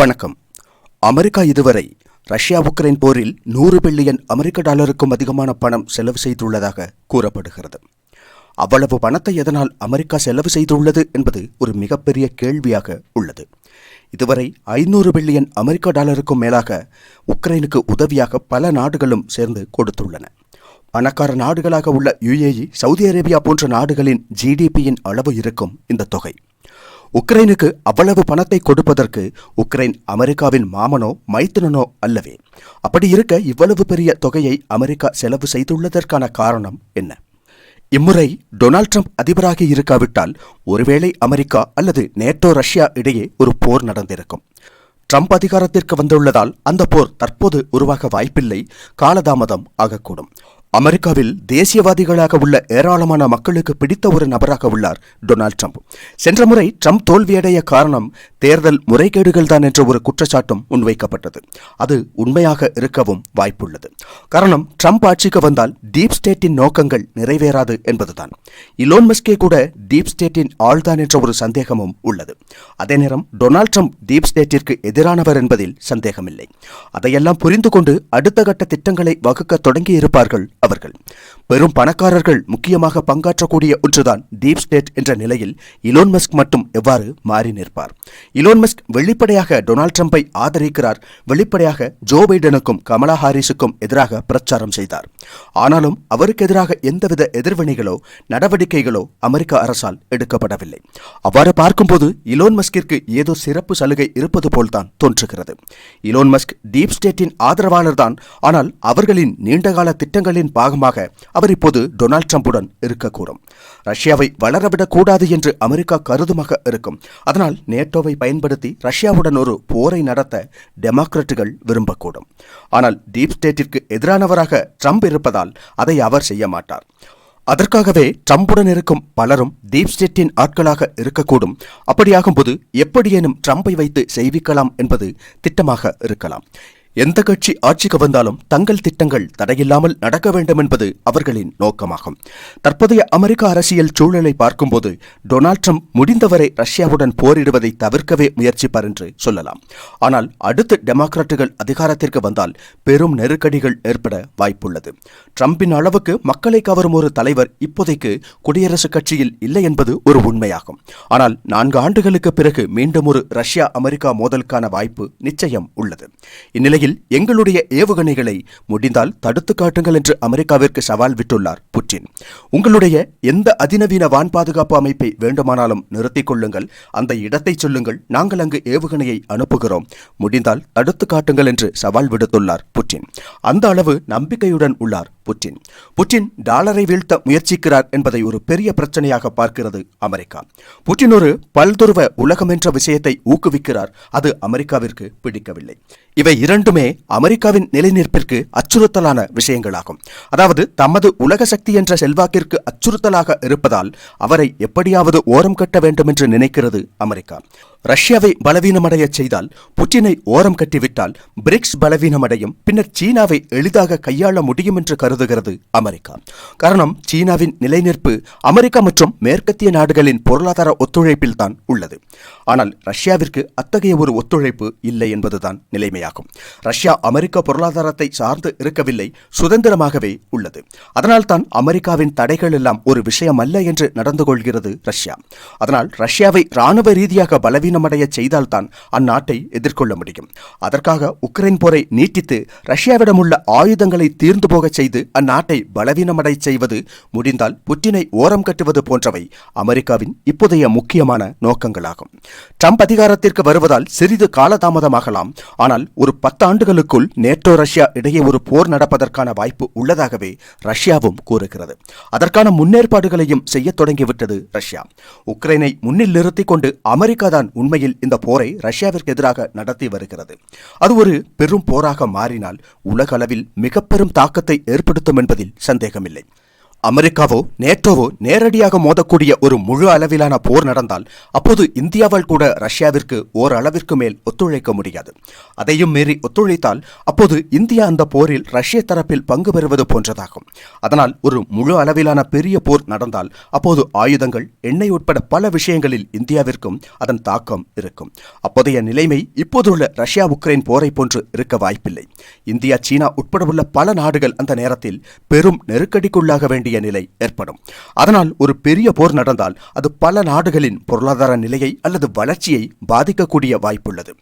வணக்கம். அமெரிக்கா இதுவரை Russia Ukraine போரில் நூறு பில்லியன் அமெரிக்க டாலருக்கும் அதிகமான பணம் செலவு செய்துள்ளதாக கூறப்படுகிறது. அவ்வளவு பணத்தை எதனால் அமெரிக்கா செலவு செய்துள்ளது என்பது ஒரு மிகப்பெரிய கேள்வியாக உள்ளது. இதுவரை ஐநூறு பில்லியன் அமெரிக்க டாலருக்கும் மேலாக உக்ரைனுக்கு உதவியாக பல நாடுகளும் சேர்ந்து கொடுத்துள்ளன. பணக்கார நாடுகளாக உள்ள யுஏஇ சவுதி அரேபியா போன்ற நாடுகளின் ஜிடிபியின் அளவு இருக்கும் இந்த தொகை. உக்ரைனுக்கு அவ்வளவு பணத்தை கொடுப்பதற்கு உக்ரைன் அமெரிக்காவின் மாமனோ மைத்துனனோ அல்லவே. அப்படி இருக்க இவ்வளவு பெரிய தொகையை அமெரிக்கா செலவு செய்துள்ளதற்கான காரணம் என்ன? இம்முறை டொனால்ட் ட்ரம்ப் அதிபராகி இருக்காவிட்டால் ஒருவேளை அமெரிக்கா அல்லது நேட்டோ ரஷ்யா இடையே ஒரு போர் நடந்திருக்கும். ட்ரம்ப் அதிகாரத்திற்கு வந்துள்ளதால் அந்த போர் தற்போது உருவாக வாய்ப்பில்லை காலதாமதம் ஆகக்கூடும். அமெரிக்காவில் தேசியவாதிகளாக உள்ள ஏராளமான மக்களுக்கு பிடித்த ஒரு நபராக உள்ளார் டொனால்ட் ட்ரம்ப். சென்ற முறை ட்ரம்ப் தோல்வியடைய காரணம் தேர்தல் முறைகேடுகள் தான் என்ற ஒரு குற்றச்சாட்டும் முன்வைக்கப்பட்டது. அது உண்மையாக இருக்கவும் வாய்ப்புள்ளது. காரணம் ட்ரம்ப் ஆட்சிக்கு வந்தால் டீப் ஸ்டேட்டின் நோக்கங்கள் நிறைவேறாது என்பதுதான். இலோன் மஸ்கே கூட டீப் ஸ்டேட்டின் ஆள்தான் என்ற ஒரு சந்தேகமும் உள்ளது. அதே நேரம் டொனால்ட் ட்ரம்ப் டீப் ஸ்டேட்டிற்கு எதிரானவர் என்பதில் சந்தேகமில்லை. அதையெல்லாம் புரிந்து கொண்டு அடுத்த கட்ட திட்டங்களை வகுக்க தொடங்கியிருப்பார்கள் அவர்கள். பெரும் பணக்காரர்கள் முக்கியமாக பங்காற்றக்கூடிய ஒன்றுதான் டீப் ஸ்டேட் என்ற நிலையில் இலோன் மஸ்க் மட்டும் எவ்வாறு மாறி நிற்பார்? இலோன் மஸ்க் வெளிப்படையாக டொனால்ட் ட்ரம்பை ஆதரிக்கிறார். வெளிப்படையாக ஜோ பைடனுக்கும் கமலா ஹாரிஸுக்கும் எதிராக பிரச்சாரம் செய்தார். ஆனாலும் அவருக்கு எதிராக எந்தவித எதிர்வினைகளோ நடவடிக்கைகளோ அமெரிக்க அரசால் எடுக்கப்படவில்லை. அவ்வாறு பார்க்கும்போது இலோன் மஸ்கிற்கு ஏதோ சிறப்பு சலுகை இருப்பது போல்தான் தோன்றுகிறது. இலோன் மஸ்க் டீப் ஸ்டேட்டின் ஆதரவாளர் தான் ஆனால் அவர்களின் நீண்டகால திட்டங்களின் பாகமாக அவர் இப்போது டொனால்ட் ட்ரம்புடன் இருக்கக்கூடும். ரஷ்யாவை வளரவிடக்கூடாது என்று அமெரிக்கா கருதுமாக இருக்கும். அதனால் நேட்டோவை பயன்படுத்தி ரஷ்யாவுடன் ஒரு போரை நடத்த டெமோக்ரட்டுகள் விரும்பக்கூடும். ஆனால் டீப் ஸ்டேட்டிற்கு எதிரானவராக ட்ரம்ப் இருப்பதால் அதை அவர் செய்ய மாட்டார். அதற்காகவே ட்ரம்புடன் இருக்கும் பலரும் டீப் ஸ்டேட்டின் ஆட்களாக இருக்கக்கூடும். அப்படியாகும்போது எப்படியேனும் ட்ரம்பை வைத்து செய்விக்கலாம் என்பது திட்டமாக இருக்கலாம். எந்த கட்சி ஆட்சிக்கு வந்தாலும் தங்கள் திட்டங்கள் தடையில்லாமல் நடக்க வேண்டும் என்பது அவர்களின் நோக்கமாகும். தற்போதைய அமெரிக்க அரசியல் சூழலை பார்க்கும்போது டொனால்ட் ட்ரம்ப் முடிந்தவரை ரஷ்யாவுடன் போரிடுவதை தவிர்க்கவே முயற்சிப்பார் என்று சொல்லலாம். ஆனால் அடுத்து டெமோக்ராட்டுகள் அதிகாரத்திற்கு வந்தால் பெரும் நெருக்கடிகள் ஏற்பட வாய்ப்புள்ளது. ட்ரம்பின் அளவுக்கு மக்களை கவரும் ஒரு தலைவர் இப்போதைக்கு குடியரசுக் கட்சியில் இல்லை என்பது ஒரு உண்மையாகும். ஆனால் நான்கு ஆண்டுகளுக்கு பிறகு மீண்டும் ஒரு ரஷ்யா அமெரிக்கா மோதலுக்கான வாய்ப்பு நிச்சயம் உள்ளது. இந்நிலை இந்நிலையில் எங்களுடைய ஏவுகணைகளை முடிந்தால் தடுத்து காட்டுங்கள் என்று அமெரிக்காவிற்கு சவால் விட்டுள்ளார் புட்டின். உங்களுடைய எந்த அதிநவீன வான் பாதுகாப்பு அமைப்பை வேண்டுமானாலும் நிறுத்திக் கொள்ளுங்கள். அந்த இடத்தை சொல்லுங்கள். நாங்கள் அங்கு ஏவுகணையை அனுப்புகிறோம். முடிந்தால் தடுத்து காட்டுங்கள் என்று சவால் விடுத்துள்ளார் புட்டின். அந்த அளவு நம்பிக்கையுடன் உள்ளார் புட்டின். புட்டின் டாலரை வீழ்த்த முயற்சிக்கிறார் என்பதை ஒரு பெரிய பிரச்சனையாக பார்க்கிறது அமெரிக்கா. புட்டின் ஒரு பல்துருவ உலகம் என்ற விஷயத்தை ஊக்குவிக்கிறார். அது அமெரிக்காவிற்கு பிடிக்கவில்லை. இவை இரண்டு அனைத்துமே அமெரிக்காவின் நிலைநிற்பிற்கு அச்சுறுத்தலான விஷயங்களாகும். அதாவது தமது உலக சக்தி என்ற செல்வாக்கிற்கு அச்சுறுத்தலாக இருப்பதால் அவரை எப்படியாவது ஓரம் கட்ட வேண்டும் என்று நினைக்கிறது அமெரிக்கா. ரஷ்யாவை பலவீனமடைய செய்தால் புட்டினை ஓரம் கட்டிவிட்டால் பிரிக்ஸ் பலவீனமடையும் பின்னர் சீனாவை எளிதாக கையாள முடியும் என்று கருதுகிறது அமெரிக்கா. காரணம் சீனாவின் நிலைநிற்பு அமெரிக்கா மற்றும் மேற்கத்திய நாடுகளின் பொருளாதார ஒத்துழைப்பில் தான் உள்ளது. ஆனால் ரஷ்யாவிற்கு அத்தகைய ஒரு ஒத்துழைப்பு இல்லை என்பதுதான் நிலைமையாகும். ரஷ்யா அமெரிக்க பொருளாதாரத்தை சார்ந்து இருக்கவில்லை சுதந்திரமாகவே உள்ளது. அதனால்தான் அமெரிக்காவின் தடைகள் எல்லாம் ஒரு விஷயம் அல்ல என்று நடந்து கொள்கிறது ரஷ்யா. அதனால் ரஷ்யாவை ராணுவ ரீதியாக பலவீனமடைய செய்தால்தான் அந்நாட்டை எதிர்கொள்ள முடியும். அதற்காக உக்ரைன் போரை நீட்டித்து ரஷ்யாவிடம் உள்ள ஆயுதங்களை தீர்ந்து போகச் செய்து அந்நாட்டை பலவீனமடை செய்வது முடிந்தால் புட்டினை ஓரம் கட்டுவது போன்றவை அமெரிக்காவின் இப்போதைய முக்கியமான நோக்கங்களாகும். ட்ரம்ப் அதிகாரத்திற்கு வருவதால் சிறிது காலதாமதமாகலாம். ஆனால் ஒரு பத்து ஆண்டுகளுக்குள் நேட்டோ ரஷ்யா இடையே ஒரு போர் நடப்பதற்கான வாய்ப்பு உள்ளதாகவே ரஷ்யாவும் கூறுகிறது. அதற்கான முன்னேற்பாடுகளையும் செய்ய தொடங்கிவிட்டது ரஷ்யா. உக்ரைனை முன்னில் நிறுத்திக் கொண்டு அமெரிக்கா தான் உண்மையில் இந்த போரை ரஷ்யாவிற்கு எதிராக நடத்தி வருகிறது. அது ஒரு பெரும் போராக மாறினால் உலகளவில் மிக பெரும் தாக்கத்தை ஏற்படுத்தும் என்பதில் சந்தேகமில்லை. அமெரிக்காவோ நேட்டோவோ நேரடியாக மோதக்கூடிய ஒரு முழு அளவிலான போர் நடந்தால் அப்போது இந்தியாவால் கூட ரஷ்யாவிற்கு ஓரளவிற்கு மேல் ஒத்துழைக்க முடியாது. அதையும் மீறி ஒத்துழைத்தால் அப்போது இந்தியா அந்த போரில் ரஷ்ய தரப்பில் பங்கு பெறுவது போன்றதாகும். அதனால் ஒரு முழு அளவிலான பெரிய போர் நடந்தால் அப்போது ஆயுதங்கள் எண்ணெய் உட்பட பல விஷயங்களில் இந்தியாவிற்கும் அதன் தாக்கம் இருக்கும். அப்போதைய நிலைமை இப்போதுள்ள ரஷ்யா உக்ரைன் போரை போன்று இருக்க வாய்ப்பில்லை. இந்தியா சீனா உட்பட உள்ள பல நாடுகள் அந்த நேரத்தில் பெரும் நெருக்கடிக்குள்ளாக வேண்டிய நிலை ஏற்படும். அதனால் ஒரு பெரிய போர் நடந்தால் அது பல நாடுகளின் பொருளாதார நிலையை அல்லது வளர்ச்சியை பாதிக்கக்கூடிய வாய்ப்புள்ளது.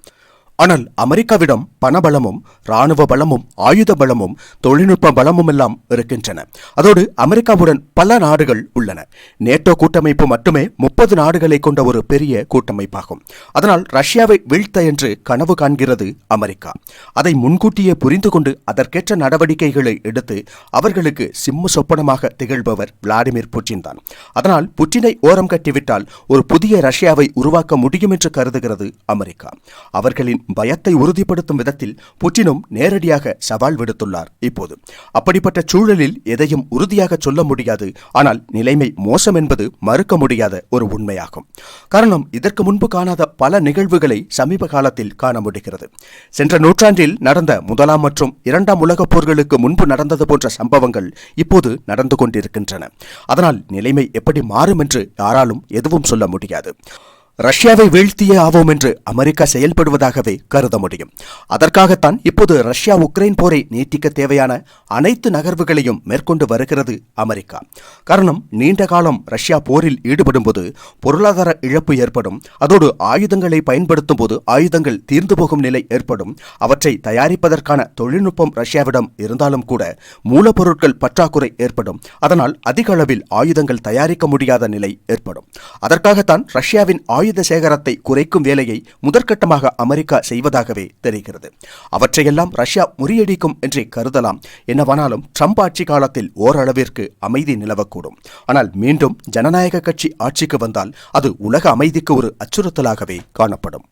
ஆனால் அமெரிக்காவிடம் பணபலமும் இராணுவ பலமும் ஆயுத பலமும் தொழில்நுட்ப பலமும் எல்லாம் இருக்கின்றன. அதோடு அமெரிக்காவுடன் பல நாடுகள் உள்ளன. நேட்டோ கூட்டமைப்பு மட்டுமே முப்பது நாடுகளை கொண்ட ஒரு பெரிய கூட்டமைப்பாகும். அதனால் ரஷ்யாவை வீழ்த்த என்று கனவு காண்கிறது அமெரிக்கா. அதை முன்கூட்டியே புரிந்து கொண்டு அதற்கேற்ற நடவடிக்கைகளை எடுத்து அவர்களுக்கு சிம்ம சொப்பனமாக திகழ்பவர் விளாடிமிர் புட்டின் தான். அதனால் புட்டினை ஓரம் கட்டிவிட்டால் ஒரு புதிய ரஷ்யாவை உருவாக்க முடியும் என்று கருதுகிறது அமெரிக்கா. அவர்களின் பயத்தை உறுதிப்படுத்தும் விதத்தில் புட்டினும் நேரடியாக சவால் விடுத்துள்ளார். இப்போது அப்படிப்பட்ட சூழலில் எதையும் உறுதியாக சொல்ல முடியாது. ஆனால் நிலைமை மோசம் என்பது மறுக்க முடியாத ஒரு உண்மையாகும். காரணம் இதற்கு முன்பு காணாத பல நிகழ்வுகளை சமீப காலத்தில் காண முடிகிறது. சென்ற நூற்றாண்டில் நடந்த முதலாம் மற்றும் இரண்டாம் உலகப் போர்களுக்கு முன்பு நடந்தது போன்ற சம்பவங்கள் இப்போது நடந்து கொண்டிருக்கின்றன. அதனால் நிலைமை எப்படி மாறும் என்று யாராலும் எதுவும் சொல்ல முடியாது. ரஷ்யாவை வீழ்த்தியே ஆவோம் என்று அமெரிக்கா செயல்படுவதாகவே கருத முடியும். அதற்காகத்தான் இப்போது ரஷ்யா உக்ரைன் போரை நீட்டிக்க தேவையான அனைத்து நகர்வுகளையும் மேற்கொண்டு வருகிறது அமெரிக்கா. காரணம் நீண்ட காலம் ரஷ்யா போரில் ஈடுபடும்போது பொருளாதார இழப்பு ஏற்படும். அதோடு ஆயுதங்களை பயன்படுத்தும் போது ஆயுதங்கள் தீர்ந்து போகும் நிலை ஏற்படும். அவற்றை தயாரிப்பதற்கான தொழில்நுட்பம் ரஷ்யாவிடம் இருந்தாலும் கூட மூலப்பொருட்கள் பற்றாக்குறை ஏற்படும். அதனால் அதிக அளவில் ஆயுதங்கள் தயாரிக்க முடியாத நிலை ஏற்படும். அதற்காகத்தான் ரஷ்யாவின் ஆயுத ஆயுத சேகரத்தை குறைக்கும் வேலையை முதற்கட்டமாக அமெரிக்கா செய்வதாகவே தெரிகிறது. அவற்றையெல்லாம் ரஷ்யா முறியடிக்கும் என்றே கருதலாம். என்னவானாலும் ட்ரம்ப் ஆட்சி காலத்தில் ஓரளவிற்கு அமைதி நிலவக்கூடும். ஆனால் மீண்டும் ஜனநாயக கட்சி ஆட்சிக்கு வந்தால் அது உலக அமைதிக்கு ஒரு அச்சுறுத்தலாகவே காணப்படும்.